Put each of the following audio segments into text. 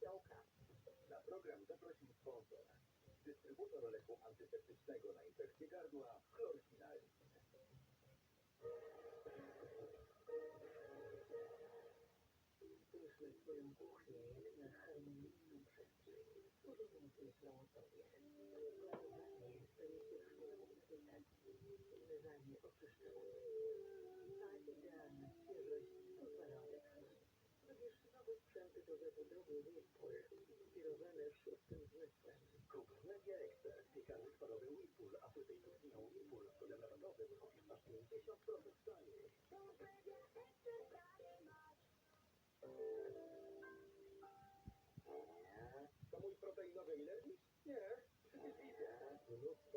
fiołka. Na program zaprosił sponsor. Dystrybutor leku antyseptycznego na infekcję gardła Chlorkinal. Wyszły swoją kuchnię jak na harmonijną przestrzeń. Sprzęty do zabudowy Whirlpool, inspirowane szóstym zmysłem. Kup Media Expert, piekarnik parowy Whirlpool, a płytej kuchnią Whirlpool z kodem rabatowym kupisz aż 50% taniej. To mój proteinowy Milerwis? Nie, przecież widzę.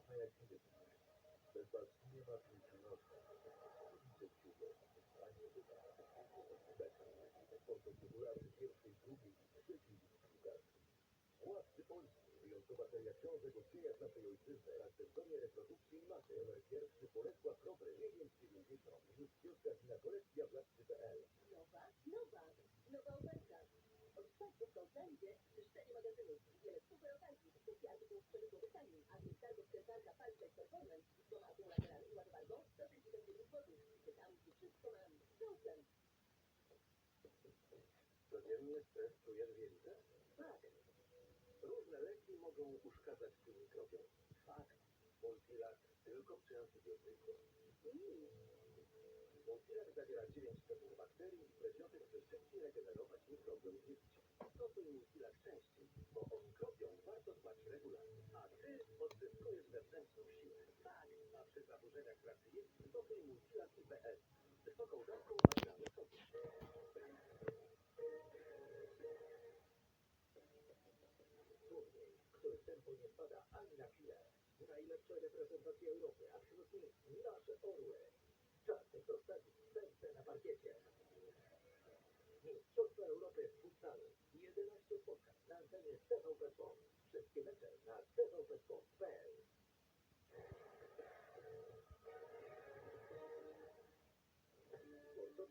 Nieważne, jak idzie. Bez was nie ma funkcjonowania. Widzę ciebie. Ani wyda. Sponsor popularny pierwszej, drugiej i trzeciej piłkarskiej. Władcy Polski. Wyjątkowa seria książek o dziejach naszej ojczyzny. Domie reprodukcji i maty. Numer pierwszy Bolesław Krobry. 990. Już w kioskach i na kolekcjawlasty.pl. Nowa, nowa, nowa czwartku w czyszczenie magazynów, wiele super okazji, wszystkie artykuły z przemysłu wystawień, a więc targów krętarka Palczek Performance z dwoma akumulatorami i ładowarką 169 zł. Pytam, czy wszystko mam. Proszę. Codziennie stres czujesz wielce? Tak. Różne leki mogą uszkadzać tym mikrobiom. Fakt. Multilak tylko przy antybiotyku. Mm. Multilak zawiera 9 typów bakterii i by szybciej regenerować mikrobiom dzieci. Reprezentacje Europy, a wśród nich nasze orły. Czarny prostaci,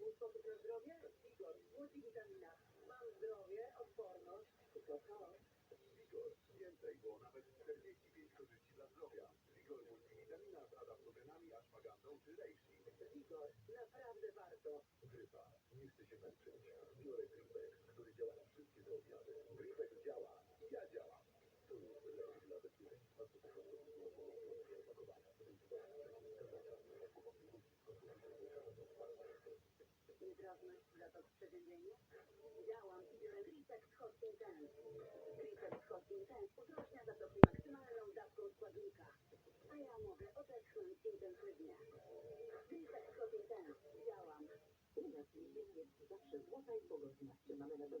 Sposób na zdrowie? Igor, multivitamina. Mam zdrowie, odporność. Vigor więcej, bo nawet 45 korzyści dla zdrowia. Vigor multivitamina z adaptogenami, ashwagandą czy reishi. Igor, naprawdę warto. Grypa. Nie chce się męczyć. Biorę Gripek, który działa na wszystkie te objawy. Gripek działa. Ja działam. To jest lek dla bezpieczeństwa psychologicznego opakowania. Nietrawność dla to w przeziębieniu? Działam i biorę Gripek Hot Intense. Gripek Hot Intense udrażnia zatoki maksymalną dawką składnika. A ja mogę odetchnąć intensywnie. Gripek Hot Intense. Działam. U nas jest zawsze złota i pogodna. Czy mamy na to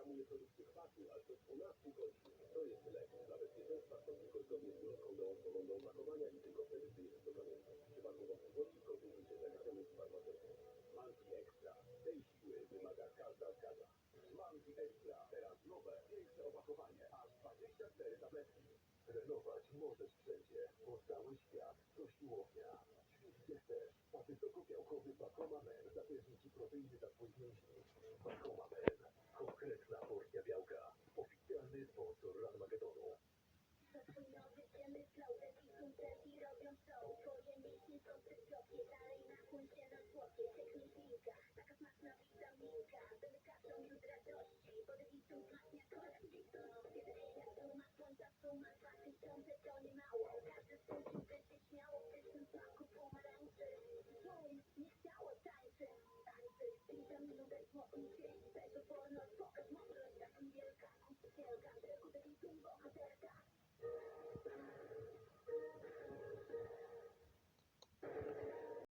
hamuje produkcję kwasu aż do 12 godzin. To jest lek. Dla bezpieczeństwa są tylko zgodnie z ulotką dołączoną do opakowania i tylko wtedy gdy jest to konieczne. W przypadku wątpliwości konsultujcie lekarzonych farmaceutów. Malki Extra. Tej siły wymaga każda zgadza. Malki Extra. Teraz nowe, większe opakowanie. Aż 24 tabletki. Trenować możesz wszędzie. Po cały świat. To siłownia. Ćwiczcie też. Patytokobiałkowy Bakoma Men zapewni Ci proteiny dla Twoich mięśni. Bakoma Kresna Orchia Białka. Oficjalny sponsor Ranmagedonu. Thank you. Helga bröt ut ur sin vana trötta.